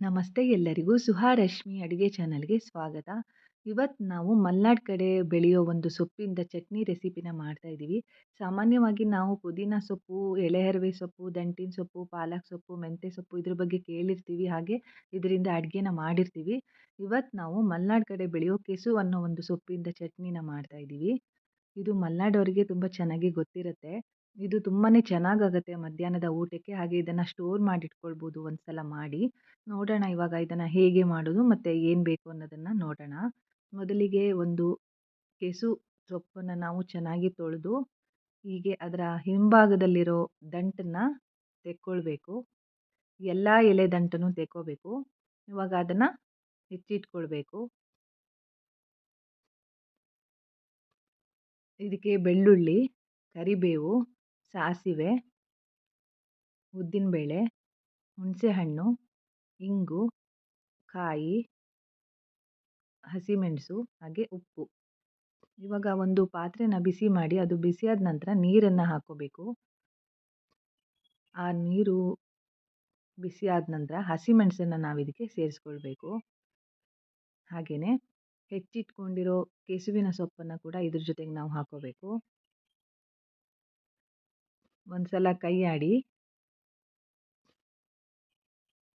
ನಮಸ್ತೆ ಎಲ್ಲರಿಗೂ ಸುಹಾರಶ್ಮಿ ಅಡುಗೆ ಚಾನಲ್ಗೆ ಸ್ವಾಗತ. ಇವತ್ತು ನಾವು ಮಲ್ನಾಡ್ ಕಡೆ ಬೆಳೆಯೋ ಒಂದು ಸೊಪ್ಪಿಂದ ಚಟ್ನಿ ರೆಸಿಪಿನ ಮಾಡ್ತಾ ಇದ್ದೀವಿ ಸಾಮಾನ್ಯವಾಗಿ ನಾವು ಪುದೀನ ಸೊಪ್ಪು ಎಳೆಹರವೆ ಸೊಪ್ಪು, ದಂಟಿನ ಸೊಪ್ಪು, ಪಾಲಕ್ ಸೊಪ್ಪು, ಮೆಂತ್ಯ ಸೊಪ್ಪು ಇದ್ರ ಬಗ್ಗೆ ಕೇಳಿರ್ತೀವಿ, ಹಾಗೆ ಇದರಿಂದ ಅಡುಗೆನ ಮಾಡಿರ್ತೀವಿ. ಇವತ್ತು ನಾವು ಮಲ್ನಾಡ್ ಕಡೆ ಬೆಳೆಯೋ ಕೆಸು ಅನ್ನೋ ಒಂದು ಸೊಪ್ಪಿಂದ ಚಟ್ನಿನ ಮಾಡ್ತಾ ಇದ್ದೀವಿ ಇದು ಮಲ್ನಾಡವರಿಗೆ ತುಂಬ ಚೆನ್ನಾಗಿ ಗೊತ್ತಿರುತ್ತೆ. ಇದು ತುಂಬಾ ಚೆನ್ನಾಗಾಗುತ್ತೆ ಮಧ್ಯಾಹ್ನದ ಊಟಕ್ಕೆ, ಹಾಗೆ ಇದನ್ನು ಸ್ಟೋರ್ ಮಾಡಿಟ್ಕೊಳ್ಬೋದು ಒಂದು ಸಲ ಮಾಡಿ. ನೋಡೋಣ ಇವಾಗ ಇದನ್ನು ಹೇಗೆ ಮಾಡೋದು, ಮತ್ತು ಏನು ಬೇಕು ಅನ್ನೋದನ್ನು ನೋಡೋಣ. ಮೊದಲಿಗೆ ಒಂದು ಕೆಸು ಸೊಪ್ಪನ್ನು ನಾವು ಚೆನ್ನಾಗಿ ತೊಳೆದು, ಹೀಗೆ ಅದರ ಹಿಂಭಾಗದಲ್ಲಿರೋ ದಂಟನ್ನು ತೆಕ್ಕೊಳ್ಬೇಕು. ಎಲ್ಲ ಎಲೆ ದಂಟನ್ನು ತೆಕ್ಕೋಬೇಕು. ಇವಾಗ ಅದನ್ನು ಹೆಚ್ಚಿಟ್ಕೊಳ್ಬೇಕು. ಇದಕ್ಕೆ ಬೆಳ್ಳುಳ್ಳಿ, ಕರಿಬೇವು ಸಾಸಿವೆ, ಉದ್ದಿನಬೇಳೆ, ಹುಣಸೆಹಣ್ಣು, ಇಂಗು, ಕಾಯಿ, ಹಸಿಮೆಣಸು, ಹಾಗೆ ಉಪ್ಪು. ಇವಾಗ ಒಂದು ಪಾತ್ರೆನ ಬಿಸಿ ಮಾಡಿ ಅದು ಬಿಸಿಯಾದ ನಂತರ ನೀರನ್ನು ಹಾಕ್ಕೋಬೇಕು ಆ ನೀರು ಬಿಸಿಯಾದ ನಂತರ ಹಸಿಮೆಣಸನ್ನು ನಾವು ಇದಕ್ಕೆ ಸೇರಿಸ್ಕೊಳ್ಬೇಕು. ಹಾಗೆಯೇ ಹೆಚ್ಚಿಟ್ಕೊಂಡಿರೋ ಕೆಸುವಿನ ಸೊಪ್ಪನ್ನು ಕೂಡ ಇದ್ರ ಜೊತೆಗೆ ನಾವು ಹಾಕ್ಕೋಬೇಕು ಒಂದು ಸಲ ಕೈ ಆಡಿ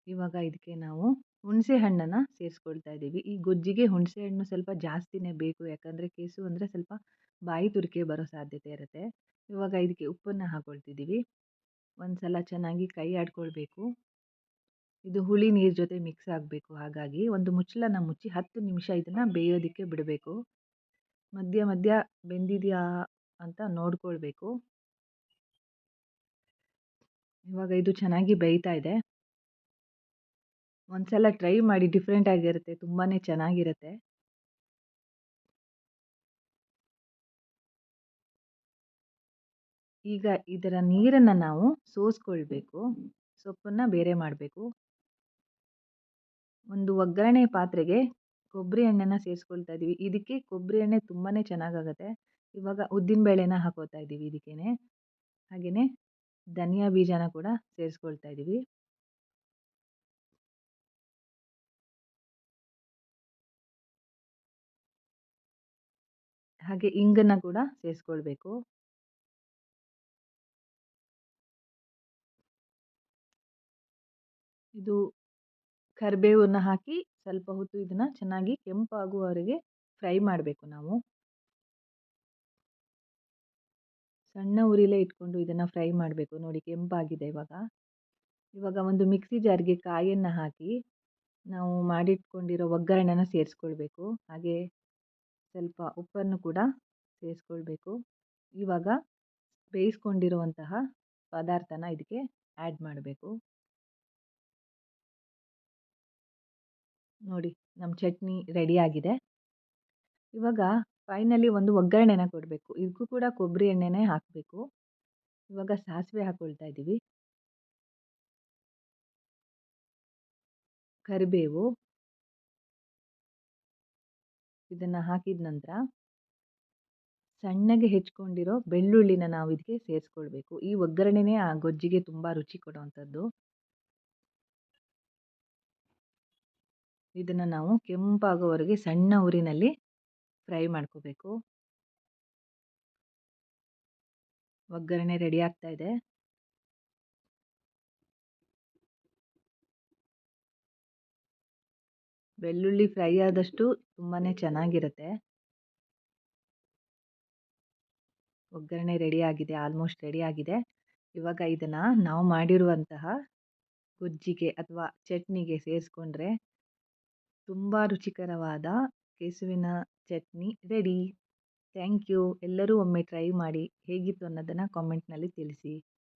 ಇವಾಗ ಇದಕ್ಕೆ ನಾವು ಹುಣಸೆ ಹಣ್ಣನ್ನು ಸೇರಿಸ್ಕೊಳ್ತಾ ಇದ್ದೀವಿ. ಈ ಗೊಜ್ಜಿಗೆ ಹುಣಸೆ ಹಣ್ಣು ಸ್ವಲ್ಪ ಜಾಸ್ತಿನೇ ಬೇಕು. ಯಾಕಂದರೆ ಕೇಸು ಅಂದರೆ ಸ್ವಲ್ಪ ಬಾಯಿ ತುರಿಕೆ ಬರೋ ಸಾಧ್ಯತೆ ಇರುತ್ತೆ. ಇವಾಗ ಇದಕ್ಕೆ ಉಪ್ಪನ್ನು ಹಾಕ್ಕೊಳ್ತಿದ್ದೀವಿ ಒಂದು ಸಲ ಚೆನ್ನಾಗಿ ಕೈ ಆಡ್ಕೊಳ್ಬೇಕು. ಇದು ಹುಳಿ ನೀರು ಜೊತೆ ಮಿಕ್ಸ್ ಆಗಬೇಕು. ಹಾಗಾಗಿ ಒಂದು ಮುಚ್ಚಳನ ಮುಚ್ಚಿ ಹತ್ತು ನಿಮಿಷ ಇದನ್ನು ಬೇಯೋದಕ್ಕೆ ಬಿಡಬೇಕು. ಮಧ್ಯ ಮಧ್ಯ ಬೆಂದಿದೆಯಾ ಅಂತ ನೋಡ್ಕೊಳ್ಬೇಕು. ಇವಾಗ ಇದು ಚೆನ್ನಾಗಿ ಬೇಯ್ತಾ ಇದೆ. ಒಂದು ಸಲ ಟ್ರೈ ಮಾಡಿ ಡಿಫ್ರೆಂಟ್ ಆಗಿರುತ್ತೆ ತುಂಬಾ ಚೆನ್ನಾಗಿರುತ್ತೆ. ಈಗ ಇದರ ನೀರನ್ನು ನಾವು ಸೋಸ್ಕೊಳ್ಬೇಕು, ಸೊಪ್ಪನ್ನು ಬೇರೆ ಮಾಡಬೇಕು. ಒಂದು ಒಗ್ಗರಣೆ ಪಾತ್ರೆಗೆ ಕೊಬ್ಬರಿ ಎಣ್ಣೆನ ಸೇರಿಸ್ಕೊಳ್ತಾ ಇದ್ದೀವಿ ಇದಕ್ಕೆ ಕೊಬ್ಬರಿ ಎಣ್ಣೆ ತುಂಬಾ ಚೆನ್ನಾಗಾಗತ್ತೆ. ಇವಾಗ ಉದ್ದಿನಬೇಳೆನ ಹಾಕೋತಾ ಇದ್ದೀವಿ ಇದಕ್ಕೇನೆ. ಹಾಗೆಯೇ ಧನಿಯಾ ಬೀಜನ ಕೂಡ ಸೇರಿಸ್ಕೊಳ್ತಾ ಇದ್ದೀವಿ. ಹಾಗೆ ಇಂಗನ್ನು ಕೂಡ ಸೇರಿಸ್ಕೊಳ್ಬೇಕು. ಇದು ಕರಿಬೇವನ್ನು ಹಾಕಿ ಸ್ವಲ್ಪ ಹೊತ್ತು ಇದನ್ನು ಚೆನ್ನಾಗಿ ಕೆಂಪಾಗುವವರೆಗೆ ಫ್ರೈ ಮಾಡಬೇಕು ನಾವು. ಸಣ್ಣ ಉರಿಲೇ ಇಟ್ಕೊಂಡು ಇದನ್ನು ಫ್ರೈ ಮಾಡಬೇಕು. ನೋಡಿ ಕೆಂಪಾಗಿದೆ ಇವಾಗ. ಇವಾಗ ಒಂದು ಮಿಕ್ಸಿ ಜಾರ್ಗೆ ಕಾಯನ್ನು ಹಾಕಿ ನಾವು ಮಾಡಿಟ್ಕೊಂಡಿರೋ ಒಗ್ಗರಣೆನ ಸೇರಿಸ್ಕೊಳ್ಬೇಕು. ಹಾಗೆ ಸ್ವಲ್ಪ ಉಪ್ಪನ್ನು ಕೂಡ ಸೇರಿಸ್ಕೊಳ್ಬೇಕು. ಇವಾಗ ಬೇಯಿಸ್ಕೊಂಡಿರುವಂತಹ ಪದಾರ್ಥನ ಇದಕ್ಕೆ ಆ್ಯಡ್ ಮಾಡಬೇಕು. ನೋಡಿ ನಮ್ಮ ಚಟ್ನಿ ರೆಡಿಯಾಗಿದೆ ಇವಾಗ ಫೈನಲಿ ಒಂದು ಒಗ್ಗರಣೆನ ಕೊಡಬೇಕು. ಇದಕ್ಕೂ ಕೂಡ ಕೊಬ್ಬರಿ ಎಣ್ಣೆನೇ ಹಾಕಬೇಕು. ಇವಾಗ ಸಾಸಿವೆ ಹಾಕ್ಕೊಳ್ತಾ ಇದ್ದೀವಿ. ಕರಿಬೇವು. ಇದನ್ನು ಹಾಕಿದ ನಂತರ ಸಣ್ಣಗೆ ಹೆಚ್ಕೊಂಡಿರೋ ಬೆಳ್ಳುಳ್ಳಿನ ನಾವು ಇದಕ್ಕೆ ಸೇರಿಸ್ಕೊಳ್ಬೇಕು. ಈ ಒಗ್ಗರಣೆನೇ ಆ ಗೊಜ್ಜಿಗೆ ತುಂಬ ರುಚಿ ಕೊಡುವಂಥದ್ದು ಇದನ್ನು ನಾವು ಕೆಂಪಾಗೋವರೆಗೆ ಸಣ್ಣ ಉರಿನಲ್ಲಿ ಫ್ರೈ ಮಾಡ್ಕೋಬೇಕು. ಒಗ್ಗರಣೆ ರೆಡಿ ಆಗ್ತಾ ಇದೆ. ಬೆಳ್ಳುಳ್ಳಿ ಫ್ರೈ ಆದಷ್ಟು ತುಂಬಾ ಚೆನ್ನಾಗಿರುತ್ತೆ. ಒಗ್ಗರಣೆ ರೆಡಿ ಆಗಿದೆ, ಆಲ್ಮೋಸ್ಟ್ ರೆಡಿ ಆಗಿದೆ. ಇವಾಗ ಇದನ್ನು ನಾವು ಮಾಡಿರುವಂತಹ ಗೊಜ್ಜಿಗೆ ಅಥವಾ ಚಟ್ನಿಗೆ ಸೇರಿಸ್ಕೊಂಡ್ರೆ ತುಂಬ ರುಚಿಕರವಾದ ಕೆಸುವಿನ ಚಟ್ನಿ ರೆಡಿ. Thank you. ಎಲ್ಲರೂ ಒಮ್ಮೆ ಟ್ರೈ ಮಾಡಿ ಹೇಗಿತ್ತು ಅನ್ನೋದನ್ನು ಕಾಮೆಂಟ್ನಲ್ಲಿ ತಿಳಿಸಿ.